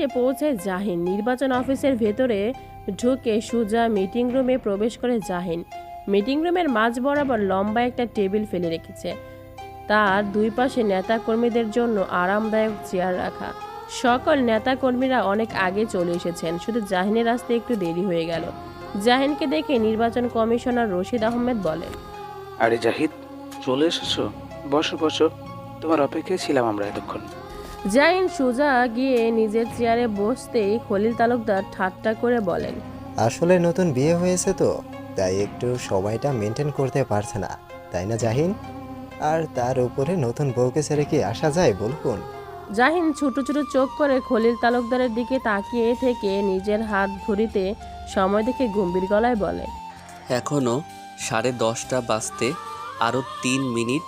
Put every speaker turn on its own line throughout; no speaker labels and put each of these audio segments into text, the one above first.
এসে পৌঁছায় জাহিন। নির্বাচন অফিসের ভেতরে ঢুকে সুজা মিটিং রুমে প্রবেশ করে জাহিন। মিটিং রুমের মাঝ বরাবর লম্বা একটা টেবিল ফেলে রেখেছে। তার দুই পাশে নেতা কর্মীদের জন্য আরামদায়ক চেয়ার রাখা। সকল নেতা কর্মীরা অনেক আগে চলে এসেছেন, শুধু জাহিনের আসতে একটু দেরি হয়ে গেল। জাহিনকে দেখে নির্বাচন কমিশনার রশিদ আহমেদ বলেন,
আরে জাহিদ, চলে এসেছ? বসো বসো। তোমার অপেক্ষায় ছিলাম আমরা এতক্ষণ।
জাহিন সুজা গিয়ে নিজের চেয়ারে বসতেই খলিল তালুকদার ঠাট্টা করে বলেন
আসলে নতুন বিয়ে হয়েছে তো তাই একটু সময়টা মেনটেন করতে পারছে না তাই না জাহিন? আর তার উপরে নতুন বউকে ছেড়ে কি আসা যায় বলুন?
জাহিন ছোট ছোট চোখ করে খলিল তালুকদারের দিকে তাকিয়ে থেকে নিজের হাত ঘড়িতে সময় দেখে গম্ভীর গলায় বলে
এখনও সাড়ে দশটা বাজতে আরও তিন মিনিট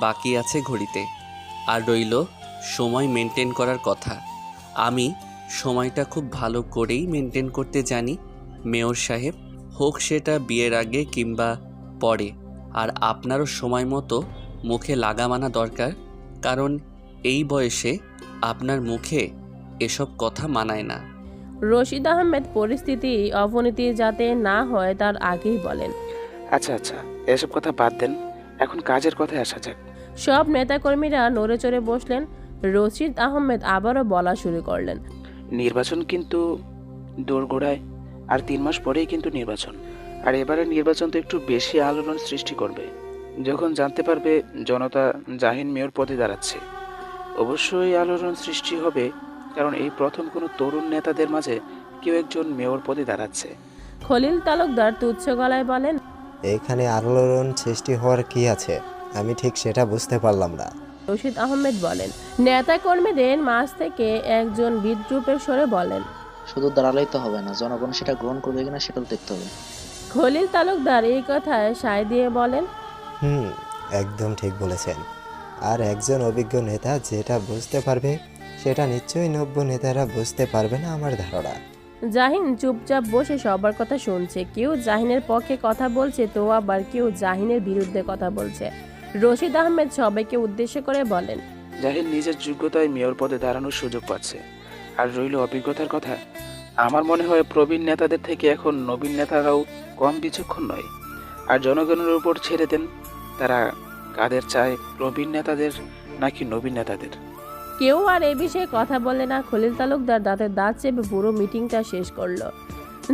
বাকি আছে ঘড়িতে আর রইল সময় মেনটেন করার কথা। আমি সময়টা খুব ভালো করেই মেনটেন করতে জানি মেয়র সাহেব। হোক সেটা বিয়ের আগে কিংবা পরে। আর আপনারও সময় মতো মুখে লাগামানা দরকার কারণ এই বয়সে আপনার মুখে এসব কথা মানায় না।
রশিদ আহমেদ পরিস্থিতি অবনতি যাতে না হয় তার আগেই বলেন।
আচ্ছা আচ্ছা এসব কথা বাদ দেন। এখন কাজের কথায় আসা যাক।
সব নেতাকর্মীরা নড়ে চড়ে বসলেন। রশিদ আহমেদ আবারও বলা শুরু করলেন।
নির্বাচন কিন্তু দোরগোড়ায় আর তিন মাস পরেই কিন্তু নির্বাচন। আর এবারে নির্বাচন তো একটু বেশি আলোড়ন সৃষ্টি করবে। যখন জানতে পারবে জনতা জাহিন মেয়র পদে দাঁড়াচ্ছে। অবশ্যই আলোড়ন সৃষ্টি হবে কারণ এই প্রথম কোনো তরুণ নেতাদের মাঝে কেউ একজন মেয়র পদে দাঁড়াচ্ছে।
খলিল তালুকদার তুচ্ছ গলায় বলেন
এখানে আলোড়ন সৃষ্টি হওয়ার কি আছে? আমি ঠিক সেটা বুঝতে পারলাম না।
রশিদ আহমেদ বলেন নেতাকর্মীদের মাঝ থেকে একজন বিদ্রুপের স্বরে বলেন
শুধু দাঁড়ালেই তো হবে না জনগণ সেটা গ্রহণ করবে কিনা সেটাও দেখতে হবে।
খলিল তালুকদার এই কথায় সায় দিয়ে বলেন
হুম একদম ঠিক বলেছেন। আর একজন অভিজ্ঞ নেতা যেটা বুঝতে পারবে সেটা নিশ্চয়ই নব্য নেতারা বুঝতে পারবে না আমার ধারণা।
জাহিন চুপচাপ বসে সবার কথা শুনছে। কেউ জাহিনের পক্ষে কথা বলছে তো আবার কেউ জাহিনের বিরুদ্ধে কথা বলছে। রশিদ আহমেদ সবাইকে উদ্দেশ্য করে বলেন
জাহিন নিজের যোগ্যতায় মেয়র পদে দাঁড়ানোর সুযোগ পাচ্ছে। আর রইল অভিজ্ঞতার কথা। আমার মনে হয় প্রবীণ নেতাদের থেকে এখন নবীন নেতারাও কম বিচক্ষণ নয়। আর জনগণের উপর ছেড়ে দেন তারা কাদের চায় প্রবীণ নেতাদের নাকি নবীন নেতাদের।
কেউ আর এ বিষয়ে কথা বলে না। খলিল তালুকদার দাঁতের দাঁত চেপে পুরো মিটিংটা শেষ করল।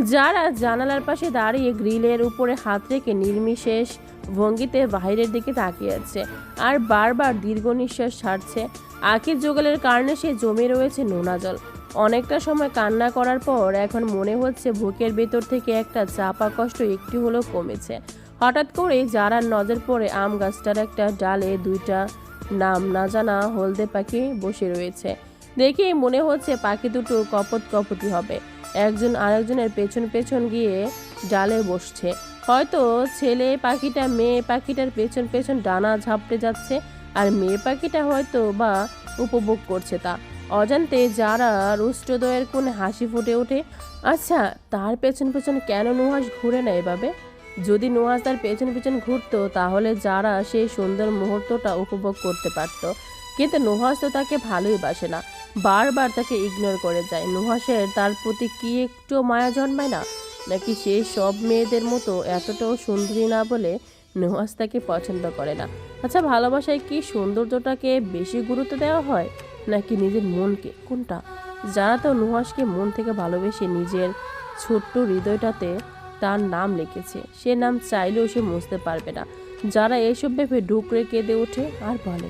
যারা জানালার পাশে দাঁড়িয়ে গ্রিলের উপরে হাত রেখে নির্মিশেষ ভঙ্গিতে বাইরের দিকে তাকিয়ে আছে আর বারবার দীর্ঘ নিঃশ্বাস ছাড়ছে। আখির যোগালের কারণে সে জমে রয়েছে নোনা জল। অনেকটা সময় কান্না করার পর এখন মনে হচ্ছে বুকের ভেতর থেকে একটা চাপা কষ্ট একটু হলেও কমেছে। হঠাৎ করেই যারা নজর পড়ে আম গাছটার একটা ডালে দুইটা নাম না জানা হলদে পাখি বসে রয়েছে। দেখেই মনে হচ্ছে পাখি দুটো কপত কপতি হবে। একজন আরেকজনের পেছন পেছন গিয়ে ডালে বসছে। হয়তো ছেলে পাখিটা, মেয়ে পাখিটার পেছন পেছন ডানা ঝাপটে যাচ্ছে আর মেয়ে পাখিটা হয়তো বা উপভোগ করছে তা। অজান্তে যারা রুষ্টদয়ের কোণে হাসি ফুটে ওঠে আচ্ছা তার পেছন পেছন কেন নুহাস ঘুরে না এভাবে? যদি নুহাস তার পেছন পেছন ঘুরতো, তাহলে যারা সেই সুন্দর মুহূর্তটা উপভোগ করতে পারত। কিন্তু নুহাস তো তাকে ভালোই বাসে না। বারবার তাকে ইগনোর করে যায়। নুহাসের তার প্রতি কি একটু মায়া জন্মায় না? নাকি সে সব মেয়েদের মতো এতটাও সুন্দরী না বলে নুহাস তাকে পছন্দ করে না? আচ্ছা ভালোবাসায় কি সৌন্দর্যটাকে বেশি গুরুত্ব দেওয়া হয়, নাকি নিজের মনকে? কোনটা? যারা তো নুহাসকে মন থেকে ভালোবেসে নিজের ছোট্ট হৃদয়টাতে তার নাম লিখেছে। সে নাম চাইলেও সে মুছতে পারবে না। যারা এসব ভেবে ডুকরে কেঁদে ওঠে আর বলে,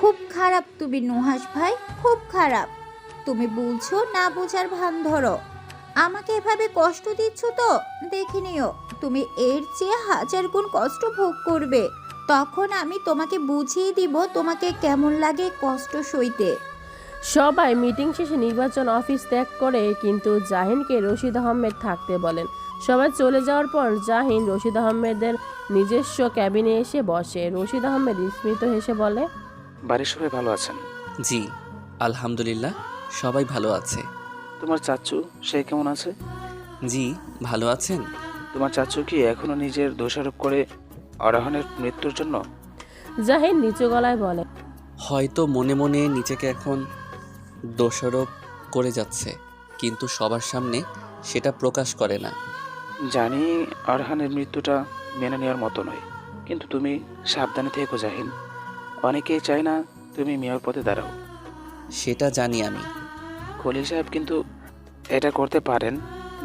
খুব খারাপ তুমি নুহাস ভাই, খুব খারাপ। তুমি বলছো না বোঝার ভান ধরো। আমাকে এভাবে কষ্ট দিচ্ছ তো? দেখে নিও তুমি এর চেয়ে হাজার গুণ কষ্ট ভোগ করবে। তখন আমি তোমাকে বুঝিয়ে দিব তোমাকে কেমন লাগে কষ্ট সইতে।
সবাই মিটিং শেষে নির্বাচন অফিস ত্যাগ করে কিন্তু জাহিনকে রশিদ আহমেদ থাকতে বলেন। সবাই চলে যাওয়ার পর জাহিন রশিদ আহমেদের নিজস্ব ক্যাবিনে এসে বসে। রশিদ আহমেদ স্মিত হেসে বলে
বাড়ির সবাই ভালো আছেন?
জি আলহামদুলিল্লাহ সবাই ভালো আছে।
তোমার চাচু সে কেমন আছে?
জি ভালো আছেন?
তোমার চাচু কি এখনও নিজের দোষারোপ করে অরাহনের মৃত্যুর জন্য?
জাহিন নিচু গলায় বলে
হয়তো মনে মনে নিজেকে এখন দোষারোপ করে যাচ্ছে কিন্তু সবার সামনে সেটা প্রকাশ করে না।
জানি অরহানের মৃত্যুটা মেনে নেওয়ার মতো নয় কিন্তু তুমি সাবধানে থেকো জাহিন। অনেকেই চায় না তুমি মেয়র পথে দাঁড়াও।
সেটা জানি আমি।
খলিল সাহেব কিন্তু এটা করতে পারেন।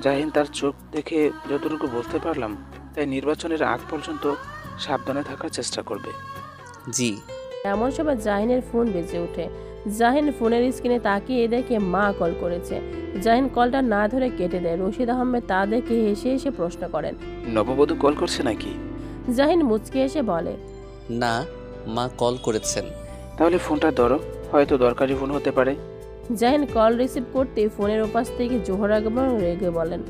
জাহিন তার চোখ দেখে যতটুকু বুঝতে পারলাম তাই নির্বাচনের আগ পর্যন্ত সাবধানে থাকার চেষ্টা করবে।
জি।
এমন সময় জাহিনের ফোন বেজে ওঠে। জাহিন ফোনের স্ক্রিনে তাকিয়ে দেখে মা কল করেছে। জাহিন কলটা না ধরে কেটে দেয়। রশিদ আহমেদ তা দেখে হেসে হেসে প্রশ্ন করেন
নববধূ কল করছে নাকি?
জাহিন মুচকে এসে বলে
না মা কল করেছেন।
তাহলে ফোনটা ধরো। হয়তো দরকারি ফোন হতে পারে।
জাহিন কল রিসিভ করতে ফোনের ওপাশ থেকে জোহর আকবর রেগে বলেন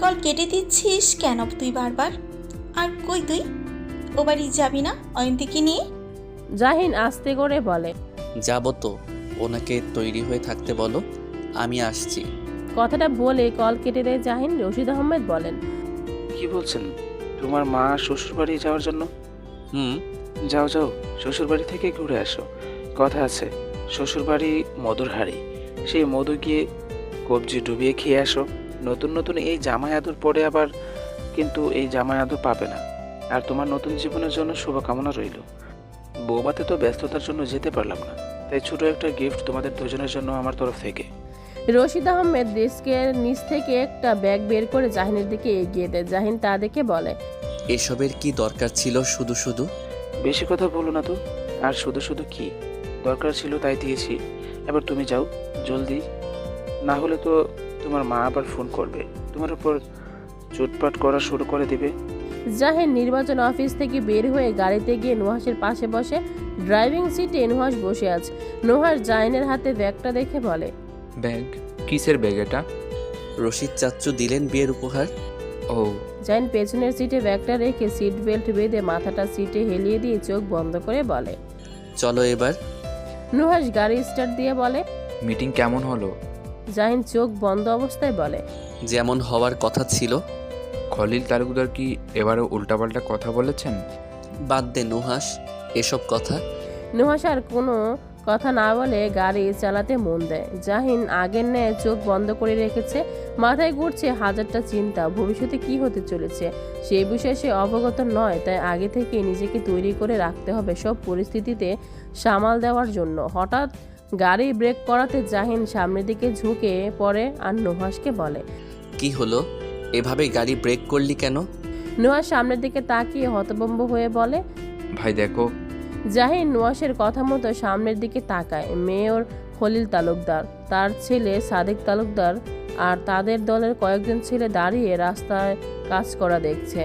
কল কেটে দিচ্ছিস কেন তুই বারবার? আর কই তুই? ও বাড়ি যাবি না? অয়ন্তীকে নিয়ে?
জাহিন আস্তে করে বলে
যাব তো। ওনাকে তৈরি হয়ে থাকতে বলো। আমি আসছি।
কথাটা বলে কল কেটে দেয় জাহিন। রশিদ আহমেদ বলেন
কি বলছেন? তোমার মা শ্বশুর বাড়ি যাওয়ার জন্য?
হুম।
যাও যাও। শ্বশুর বাড়ি থেকে ঘুরে আসো। কথা আছে। শ্বশুর বাড়ি মধুর হাড়ি। সেই মধু গিয়ে কবজি ডুবিয়ে খেয়ে আসো। নতুন নতুন এই জামাই আদর পরে আবার কিন্তু এই জামাই আদর পাবে না। আর তোমার নতুন জীবনের জন্য শুভকামনা রইল। বৌবাতে তো ব্যস্ততার জন্য যেতে পারলাম না। তাই ছোট একটা গিফট তোমাদের দুজনের জন্য আমার তরফ থেকে।
রশিদ আহমেদ ডেস্কের নিচ থেকে একটা ব্যাগ বের করে জাহিনের দিকে এগিয়ে দেয়। জাহিন তা দেখে বলে
এসবের কি দরকার ছিল শুধু শুধু?
বেশি কথা বলো না তো। আর শুধু শুধু কি? দরকার ছিল তাই দিয়েছি। এবার তুমি যাও জলদি। না হলে তো তোমার মা আবার ফোন করবে। তোমার উপর চুটপাট করা শুরু করে দিবে।
জাহিন নির্বাচন অফিস থেকে বের হয়ে গাড়িতে গিয়ে নুহাসের পাশে বসে ড্রাইভিং সিটে নুহাস বসে আছে। নুহাস জাহিনের হাতে ব্যাগটা দেখে বলে
ব্যাগ? কিসের ব্যাগ এটা?
রশিদ চাচ্চু দিলেন বিয়ের উপহার।
ও।
জাহিন পেছনের সিটে ব্যাগটা রেখে সিট বেল্ট বেঁধে মাথাটা সিটে হেলিয়ে দিয়ে চোখ বন্ধ করে বলে
চলো এবার।
নুহাস গাড়ি স্টার্ট দিয়ে বলে
মিটিং কেমন হলো?
জাহিন চোখ বন্ধ অবস্থায় বলে
যেমন হওয়ার কথা ছিল।
খলিল তালুকদার কি এবারও উল্টাপাল্টা কথা বলেছেন?
বাদ দে নুহাস এসব কথা।
নুহাস আর কোনো কথা না বলে গাড়ি চালাতে মন দেয়। জাহিন আগের ন্যায় চোখ বন্ধ করে রেখেছে মাথায় ঘুরছে হাজারটা চিন্তা ভবিষ্যতে কি হতে চলেছে? সেই বিষয়ে সে অবগত নয় তাই আগে থেকে নিজেকে তৈরি করে রাখতে হবে সব পরিস্থিতিতে সামাল দেওয়ার জন্য। হঠাৎ গাড়ি ব্রেক করাতে জাহিন সামনের দিকে ঝুঁকে পড়ে আর নুহাসকে বলে
কি হলো? এভাবে গাড়ি ব্রেক করলি কেন?
নুহাস সামনের দিকে তাকিয়ে হতভম্ব হয়ে বলে
ভাই দেখো।
জাহিন নোয়াসের কথা মতো সামনের দিকে তাকায়। মেয়র খলিল তালুকদার তার ছেলে সাদেক তালুকদার আর তাদের দলের কয়েকজন ছেলে দাঁড়িয়ে রাস্তায় কাজ করা দেখছে।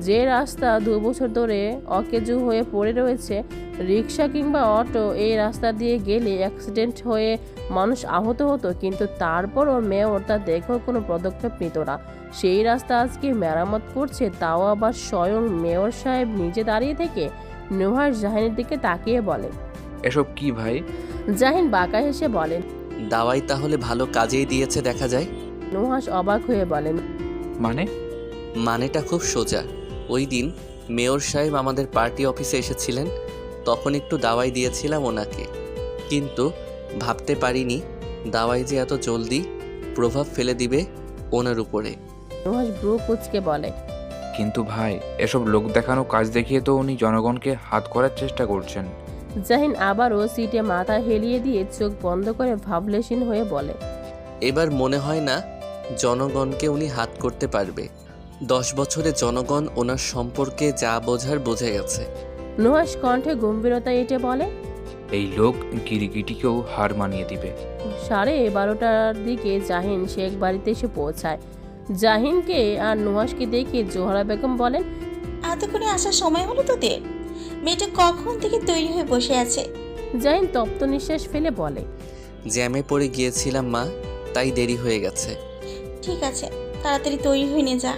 যে রাস্তা দু বছর ধরে অকেজু হয়ে পড়ে রয়েছে রিক্সা কিংবা অটো এই রাস্তা দিয়ে গেলে অ্যাক্সিডেন্ট হয়ে মানুষ আহত হতো কিন্তু তারপরও মেয়র তা দেখেও কোনো পদক্ষেপ নিত না। সেই রাস্তা আজকে মেরামত করছে তাও আবার স্বয়ং মেয়র সাহেব নিজে দাঁড়িয়ে থেকে নুহাস জাহিনের দিকে তাকিয়ে বলে
এসব কি ভাই?
জাহিন বাঁকা হেসে বলেন।
দাওয়াই তাহলে ভালো কাজেই দিয়েছে দেখা যায়।
নুহাস অবাক হয়ে বলেন।
মানে?
মানেটা খুব সোজা। ওই দিন মেয়র সাহেব আমাদের পার্টি অফিসে এসেছিলেন তখন একটু দাওয়াই দিয়েছিলাম ওনাকে। কিন্তু ভাবতে পারিনি দাওয়াই যে এত জলদি প্রভাব ফেলে দিবে ওনার উপরে।
নুহাস ব্রু কুচকে বলে।
কিন্তু ভাই এসব লোক দেখানো কাজ দেখিয়ে তো উনি জনগণকে হাত করার চেষ্টা করছেন।
জাহিন আবারও সিটে মাথা হেলিয়ে দিয়ে চোখ বন্ধ করে ভাবলেশীন হয়ে বলে।
এবার মনে হয় না জনগণকে উনি হাত করতে পারবে। দশ বছরে জনগণ ওনার সম্পর্কে যা বোঝার বুঝে গেছে
নুহাস কণ্ঠে গম্ভীরতা এঁটে বলে
এই লোক গিরিগিটিকেও হার মানিয়ে দিবে।
সাড়ে বারোটার দিকে জাহিন শেখ বাড়িতে এসে পৌঁছায়। জাহিনকে আর নুহাসকে দেখে জোহরা বেগম বলেন
এতক্ষণে আসার সময় হলো তোদের? মেয়েটা কখন থেকে তৈরি হয়ে বসে আছে?
জাহিন তপ্ত নিঃশ্বাস ফেলে বলে
জ্যামে পড়ে গিয়েছিলাম মা তাই দেরি হয়ে গেছে।
ঠিক আছে তাড়াতাড়ি তৈরি হয়ে নে যা।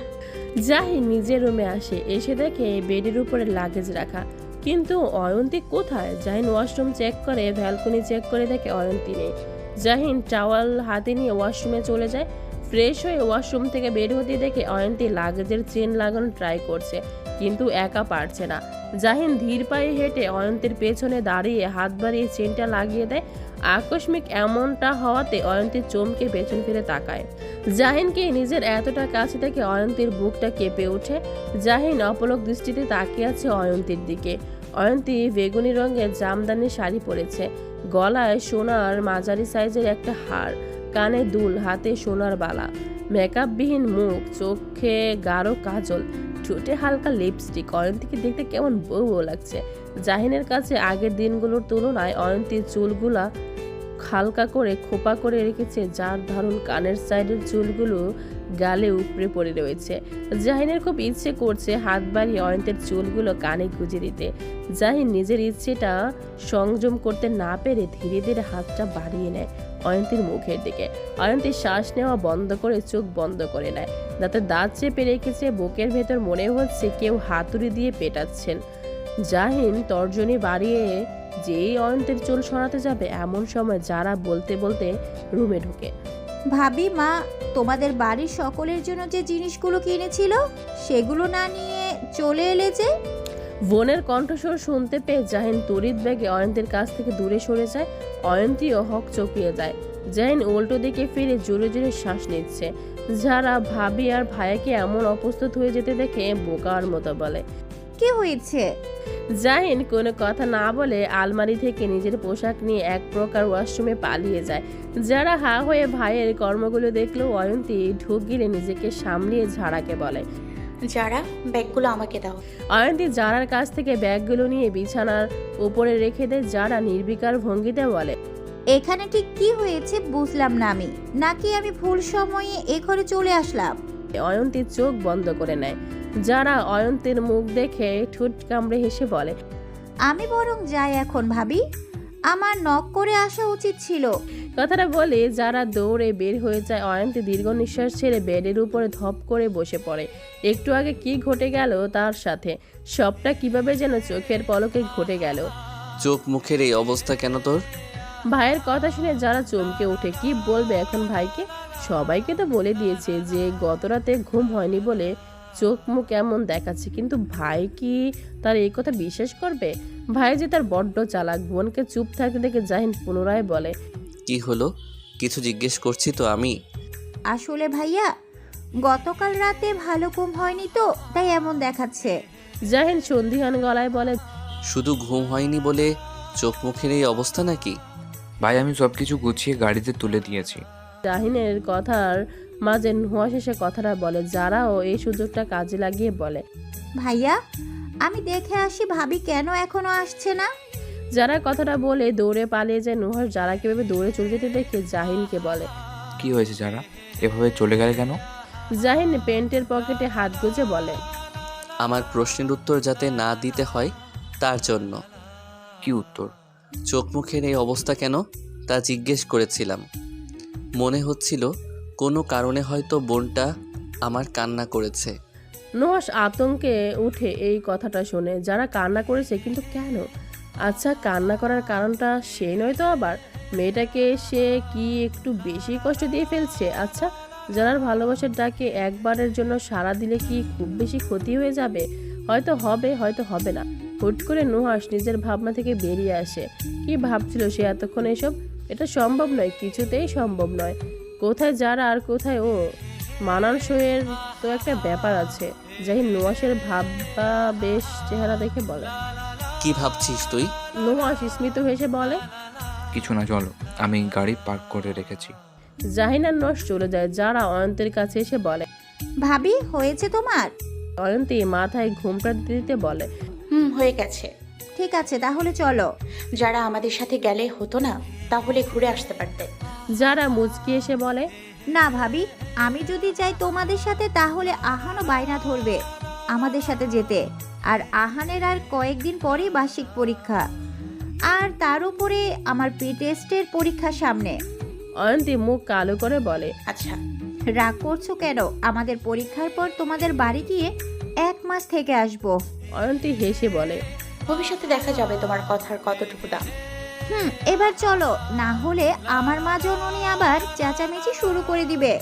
জাহিন নিজের রুমে আসে, এসে দেখে বেডের উপরে লাগেজ রাখা। কিন্তু অয়ন্তী কোথায়? জাহিন ওয়াশরুম চেক করে ভ্যালকনি চেক করে দেখে অয়ন্তী নেই। জাহিন টাওয়াল হাতে নিয়ে ওয়াশরুমে চলে যায়। ফ্রেশ হয়ে ওয়াশরুম থেকে বের হতে দেখে অয়ন্তী লাগেজের চেন লাগানো ট্রাই করছে, কিন্তু একা পারছে না। জাহিন ধীর পায়ে হেঁটে অয়ন্তীর পেছনে দাঁড়িয়ে হাত বাড়িয়ে চেনটা লাগিয়ে দেয়। আকস্মিক এমনটা হওয়াতে অয়ন্তী চমকে পেছন ফিরে তাকায়। জাহিনকে নিজের এতটা কাছে থেকে অয়ন্তীর বুকটা কেঁপে ওঠে। জাহিন অপলক দৃষ্টিতে তাকিয়ে আছে অয়ন্তীর দিকে। অয়ন্তী বেগুনি রঙের জামদানি শাড়ি পরেছে। গলায় সোনার মাঝারি সাইজের একটা হার, কানে দুল, হাতে সোনার বালা। মেকআপবিহীন মুখ, চোখে গাঢ় কাজল, ঠোঁটে হালকা লিপস্টিক। অয়ন্তীকে দেখতে কেমন বউ লাগছে। জাহিনের কাছে আগের দিনগুলোর তুলনায় অয়ন্তীর চুলগুলা হালকা করে খোপা করে রেখেছে, যার ধরুন কানের সাইডের চুলগুলো গালে উপড়ে পড়ে রয়েছে। জাহিনের খুব ইচ্ছে করছে হাত বাড়িয়ে অয়ন্তের চুলগুলো কানে গুজে দিতে। জাহিন নিজের ইচ্ছেটা সংযম করতে না পেরে ধীরে ধীরে হাতটা বাড়িয়ে নেয় অয়ন্তীর মুখের দিকে। অয়ন্তী শ্বাস নেওয়া বন্ধ করে চোখ বন্ধ করে নেয়। দাঁতে দাঁত চেপে রেখেছে, বুকের ভেতর মনে হচ্ছে কেউ হাতুড়ি দিয়ে পেটাচ্ছেন। জাহিন তর্জনী বাড়িয়ে যেই অয়ন্তের চুল সরাতে যাবে এমন সময় যারা বলতে বলতে রুমে ঢুকে।
ভাবি মা তোমাদের বাড়ির সকলের জন্য যে জিনিসগুলো কিনেছিল সেগুলো না নিয়ে চলে এলে যে?
বোনের কণ্ঠস্বর শুনতে পেয়ে জাহিন তড়িৎ বেগে অয়ন্তের কাছ থেকে দূরে সরে যায় অয়ন্তীও হক চকিয়ে যায় জাহিন উল্টো দিকে ফিরে জোরে জোরে শ্বাস নিচ্ছে। যারা ভাবি আর ভাইয়াকে এমন অপ্রস্তুত হয়ে যেতে দেখে বোকার মতো বলে
কি হয়েছে?
জাহিন কোনো কথা না বলে আলমারি থেকে নিজের পোশাক নিয়ে এক প্রকার ওয়াশরুমে পালিয়ে যায়। যারা হা হয়ে ভাইয়ের কর্মগুলো দেখল অয়ন্তী ঢুক গিলে নিজেকে সামলিয়ে ঝাড়াকে বলে
যারা ব্যাগগুলো আমাকে দাও।
অয়ন্তী জারার কাছ থেকে ব্যাগগুলো নিয়ে বিছানার উপরে রেখে দেয় যারা নির্বিকার ভঙ্গিতে বলে
এখানে ঠিক কি হয়েছে বুঝলাম না আমি। নাকি আমি ভুল সময়ে এ ঘরে চলে আসলাম?
অয়ন্তীর চোখ বন্ধ করে নেয়। যারা অয়ন্তের মুখ দেখে ঠোঁট কামড়ে হেসে বলে
আমি বরং যাই এখন ভাবি। আমার নক করে আসা উচিত ছিল।
কথাটা বলে যারা দৌড়ে বের হয়ে যায় অয়ন্তী দীর্ঘ নিঃশ্বাস ছেড়ে বেডের উপরে ধপ করে বসে পড়ে। একটু আগে কি ঘটে গেল তার সাথে? সবটা কীভাবে যেন চোখের পলকে ঘটে গেল।
চোখ মুখের এই অবস্থা কেন তোর?
ভাইয়ের কথা শুনে যারা চমকে ওঠে কি বলবে এখন ভাইকে? সবাইকে তো বলে দিয়েছে যে গত রাতে ঘুম হয়নি বলে চোখ মুখ এমন দেখাচ্ছে? কিন্তু ভাই কি তার এই কথা বিশ্বাস করবে? ভাই যে তার বড্ড চালাক বোনকে চুপ থাকতে দেখে জাহিন পুনরায় বলে
কি হলো? কিছু জিজ্ঞেস করছি তো আমি?
আসলে ভাইয়া গতকাল রাতে ভালো ঘুম হয়নি তো তাই এমন দেখাচ্ছে।
জাহিন সন্ধিহান গলায় বলে
শুধু ঘুম হয়নি বলে চোখ মুখের এই অবস্থা নাকি?
ভাই আমি সব কিছু গুছিয়ে গাড়িতে তুলে দিয়েছি।
জাহিনের কথার মাঝে নুয়া শেষে কথাটা বলে যারাও এই সুযোগটা কাজে লাগিয়ে বলে।
ভাইয়া আমি দেখে আসি ভাবি কেন এখনও আসছে না?
যারা কথাটা বলে দৌড়ে পালিয়ে যায় নুহার যারা কীভাবে দৌড়ে চলে যেতে দেখে জাহিনকে বলে।
কি হয়েছে যারা? এভাবে চলে গেলে কেন?
জাহিন প্যান্টের পকেটে হাত গুজে বলে
আমার প্রশ্নের উত্তর যাতে না দিতে হয় তার জন্য।
কি উত্তর?
চোখ মুখের এই অবস্থা কেন? তা জিজ্ঞেস করেছিলাম। মনে হচ্ছিল কোনো কারণে হয়তো বোনটা আমার কান্না করেছে।
নুহাস আতঙ্কে উঠে এই কথাটা শুনে, যারা কান্না করেছে, কিন্তু কেন? আচ্ছা কান্না করার কারণটা সে নয় তো আবার। মেয়েটাকে সে কি একটু বেশি কষ্ট দিয়ে ফেলছে? আচ্ছা যারার ভালোবাসার ডাকে একবারের জন্য সাড়া দিলে কি খুব বেশি ক্ষতি হয়ে যাবে? হয়তো হবে হয়তো হবে না। হুট করে নুহাস নিজের ভাবনা থেকে বেরিয়ে আসে। কি ভাবছিল সে এতক্ষণ এসব? এটা সম্ভব নয় কিছুতেই সম্ভব নয়। কোথায় যারা আর কোথায় ও মানানসইয়ের তো একটা ব্যাপার আছে। যাই নুয়াসের ভাববা বেশ চেহারা দেখে বলে।
কি ভাবছিস তুই?
নুয়াস স্মিত হেসে বলে
কিছু না চলো। আমি গাড়ি পার্ক করে রেখেছি।
জাহিনার নস চলে যায় যারা অয়ন্তের কাছে এসে বলে
ভাবি হয়েছে তোমার?
অয়ন্তী মাথায় ঘুমটা দিতে দিতে বলে
হুম হয়ে গেছে।
ঠিক আছে তাহলে চলো।
যারা আমাদের সাথে গেলে হতো না তাহলে ঘুরে আসতে পারতে।
যারা মুচকি এসে বলে
না ভাবি আমি যদি যাই তোমাদের সাথে তাহলে আহানও বায়না ধরবে আমাদের সাথে যেতে। আর আহানের আর কয়েকদিন পরেই বার্ষিক পরীক্ষা। আর তার উপরে আমার প্রি টেস্টের পরীক্ষা সামনে।
অয়ন্তী মুখ কালো করে বলে
আচ্ছা।
রাগ করছ কেন? আমাদের পরীক্ষার পর তোমাদের বাড়ি গিয়ে এক মাস থেকে আসব।
অয়ন্তী হেসে বলে
ভবিষ্যতে দেখা যাবে তোমার কথার কতটুকু দাম।
হুম, এবার চলো। না হলে আমার মা জননী আবার চেঁচামেচি শুরু করে দিবে।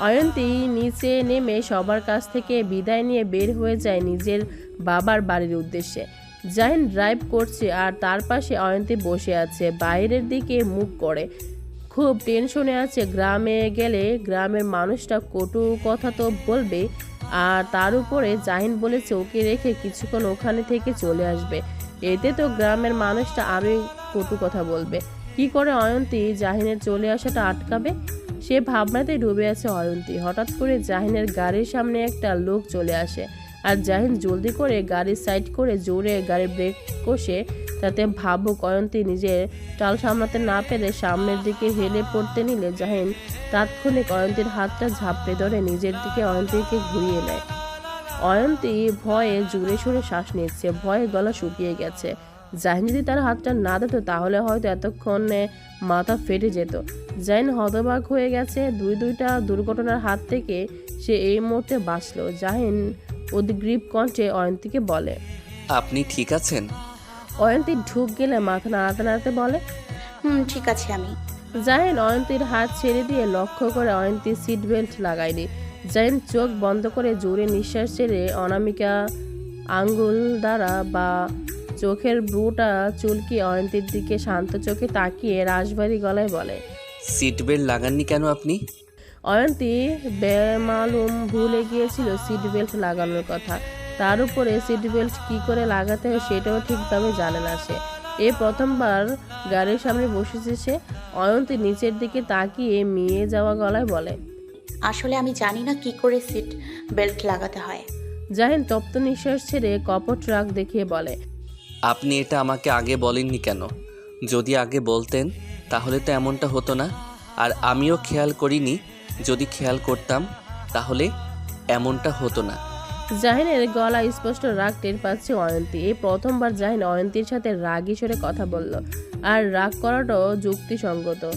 অয়ন্তী নিচে নেমে সবার কাছ থেকে বিদায় নিয়ে বের হয়ে যায় নিজের বাবার বাড়ির উদ্দেশ্যে। জাহিন ড্রাইভ করছে আর তার পাশে অয়ন্তী বসে আছে, বাইরের দিকে মুখ করে। খুব টেনশনে আছে, গ্রামে গেলে গ্রামের মানুষটা কটু কথা তো বলবে আর তার উপরে জাহিন বলে ওকে রেখে কিছুক্ষণ ওখানে থেকে চলে আসবে। এতে তো গ্রামের মানুষটা আরও কটু কথা বলবে। কি করে অয়ন্তী জাহিনের চলে আসাটা আটকাবে? সে ভাবনাতে ডুবে আছে অয়ন্তী। হঠাৎ করে জাহিনের গাড়ির সামনে একটা লোক চলে আসে আর জাহিন জলদি করে গাড়ির সাইড করে জোরে গাড়ির ব্রেক কষে তাতে ভাবুক অয়ন্তী নিজের টাল সামলাতে না পেরে সামনের দিকে হেলে পড়তে নিলে জাহিন তাৎক্ষণিক অয়ন্তীর হাতটা ঝাঁপড়ে ধরে নিজের দিকে অয়ন্তীকে ঘুরিয়ে নেয়। অয়ন্তী ভয়ে জুড়ে সুরে শ্বাস নিচ্ছে, ভয়ে গলা শুকিয়ে গেছে। জাহিন যদি তার হাতটা না দিত তাহলে হয়তো এতক্ষণে মাথা ফেটে যেত। জাহিন হতবাক হয়ে গেছে দুই দুইটা দুর্ঘটনার হাত থেকে সে এই মুহূর্তে বাঁচলো। জাহিন উদ্গ্রীব কণ্ঠে অয়ন্তীকে বলে
আপনি ঠিক আছেন?
অয়ন্তী ঢুক গেলে মাথা নাড়াতে নাড়াতে বলে
হুম ঠিক আছে আমি।
জাহিন অয়ন্তীর হাত ছেড়ে দিয়ে লক্ষ্য করে অয়ন্তী সিট বেল্ট লাগায়নি। জাহিন চোখ বন্ধ করে জোরে নিঃশ্বাস ছেড়ে অনামিকা আঙ্গুল দ্বারা বা চোখের ব্রুটা চুলকি অয়ন্তীর দিকে শান্ত চোখে তাকিয়ে রাশবাড়ি গলায় বলে
সিট বেল্ট লাগাননি কেন আপনি?
অয়ন্তী বেমালুম ভুলে গিয়েছিল সিট বেল্ট লাগানোর কথা। তার উপরে সিট বেল্ট কী করে লাগাতে হয় সেটাও ঠিকভাবে জানে না সে। এ প্রথমবার গাড়ির সামনে বসেছে সে। অয়ন্তী নিচের দিকে তাকিয়ে মিয়ে যাওয়া গলায় বলে
আসলে আমি জানি না কি করে সিট বেল্ট লাগাতে হয়।
জাহিন তপ্ত নিঃশ্বাস ছেড়ে কপট রাগ দেখিয়ে বলে
আপনি এটা আমাকে আগে বলেননি কেন? যদি আগে বলতেন, তাহলে তো এমনটা হতো না। আর আমিও খেয়াল করিনি, যদি খেয়াল করতাম, তাহলে এমনটা হতো না।
জাহিনের গলা স্পষ্ট রাগ টের পাচ্ছে অয়ন্তী। এই প্রথমবার জাহিন অয়ন্তীর সাথে রাগ সরে কথা বলল। আর রাগ করাটাও যুক্তিসঙ্গত।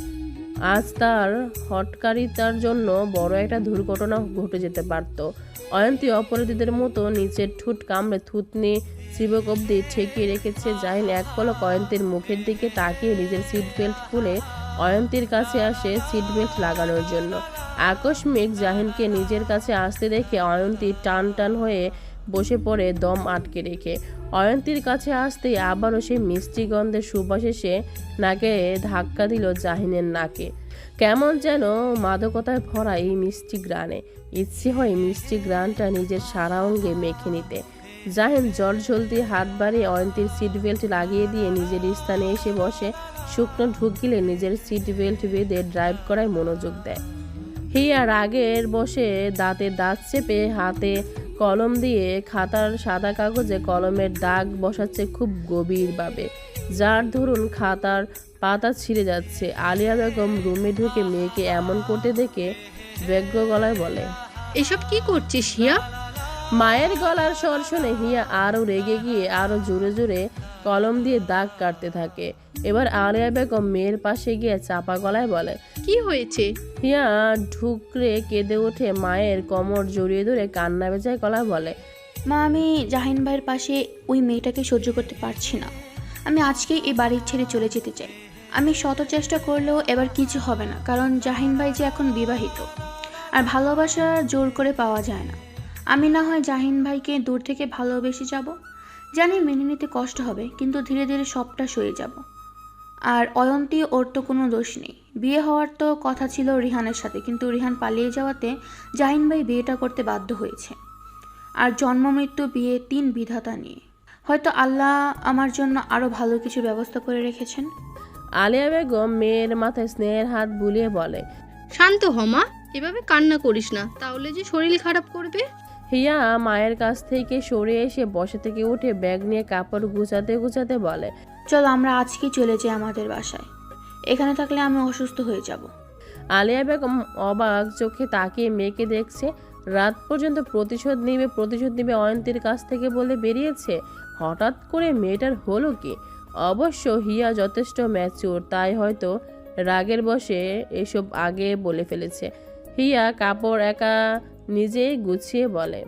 আজ তার হটকারিতার জন্য বড় একটা দুর্ঘটনা ঘটে যেতে পারত। অয়ন্তী অপরাধীদের মতো নিচের ঠুট কামড়ে থুতনি শিবক অব্দি ঠেকিয়ে রেখেছে। জাহিন এক পলক অয়ন্তীর মুখের দিকে তাকিয়ে নিজের সিট বেল্ট খুলে অয়ন্তীর কাছে আসে সিট বেল্ট লাগানোর জন্য। আকস্মিক জাহিনকে নিজের কাছে আসতে দেখে অয়ন্তী টান টান হয়ে বসে পড়ে দম আটকে রেখে। অয়ন্তীর কাছে আসতেই আবারও সেই মিষ্টি গন্ধের সুবাস এসে নাকে ধাক্কা দিল জাহিনের নাকে। কেমন যেন মাদকতায় ভরা এই মিষ্টি গ্রানে ইচ্ছে হয় মিষ্টি গ্রানটা নিজের সারা অঙ্গে মেখে নিতে। জাহিন জল জলদি হাত বাড়িয়ে অয়ন্তীর সিট বেল্ট লাগিয়ে দিয়ে নিজের স্থানে এসে বসে। শুকনো ঢুক গিলে নিজের সিট বেল্ট বেঁধে ড্রাইভ করায় মনোযোগ দেয়। হিয়া রাগের বসে দাঁতে দাঁত চেপে হাতে কলম দিয়ে খাতার সাদা কাগজে কলমের দাগ বসাচ্ছে খুব গভীরভাবে। যার ধরুন খাতার পাতা ছিঁড়ে যাচ্ছে। আলিয়া বেগম রুমে ঢুকে মেয়েকে এমন করতে দেখে ব্যগ্র গলায় বলে,
এসব কি করছিস হিয়া?
মায়ের গলার স্বর শুনে হিয়া আরও রেগে গিয়ে আরও জোরে জোরে কলম দিয়ে দাগ কাটতে থাকে। এবার আলিয়া বেগম মেয়ের পাশে গিয়ে চাপা গলায় বলে
কি হয়েছে?
হিয়া ঢুকরে কেঁদে ওঠে মায়ের কোমর জড়িয়ে ধরে কান্না বেজায় গলায় বলে
মা আমি জাহিন ভাইয়ের পাশে ওই মেয়েটাকে সহ্য করতে পারছি না। আমি আজকেই এই বাড়ির ছেড়ে চলে যেতে চাই। আমি শত চেষ্টা করলেও এবার কিছু হবে না কারণ জাহিন ভাই যে এখন বিবাহিত। আর ভালোবাসা জোর করে পাওয়া যায় না। আমি না হয় জাহিন ভাইকে দূর থেকে ভালোবেসে যাব। জানি মেনে নিতে কষ্ট হবে কিন্তু ধীরে ধীরে সবটা সয়ে যাব। আর অয়ন্তী ওর তো কোনো দোষ নেই। বিয়ে হওয়ার তো কথা ছিল রিহানের সাথে কিন্তু রিহান পালিয়ে যাওয়াতে জাহিন ভাই বিয়েটা করতে বাধ্য হয়েছে। আর জন্ম মৃত্যু বিয়ে তিন বিধাতা নিয়ে। হয়তো আল্লাহ আমার জন্য আরও ভালো কিছু ব্যবস্থা করে রেখেছেন।
আলিয়া বেগম মেয়ের মাথায় স্নেহের হাত বুলিয়ে বলে
শান্ত হ মা এভাবে কান্না করিস না তাহলে যে শরীর খারাপ করবে।
হিয়া মায়ের কাছ থেকে সরে এসে বসে থেকে উঠে ব্যাগ নিয়ে কাপড় গুছাতে গুছাতে বলে
চলো আমরা আজকে চলে যাই আমাদের বাসায়। এখানে থাকলে আমি অসুস্থ হয়ে যাব।
আলিয়া বেগম অবাক চোখে তাকিয়ে মেয়েকে দেখছে রাত পর্যন্ত প্রতিশোধ নিবে প্রতিশোধ নিবে অয়ন্তীর কাছ থেকে বলে বেরিয়েছে। হঠাৎ করে মেয়েটার হলো কি? অবশ্য হিয়া যথেষ্ট ম্যাচিওর তাই হয়তো রাগের বসে এসব আগে বলে ফেলেছে। হিয়া কাপড় একা নিজেই গুছিয়ে বলে।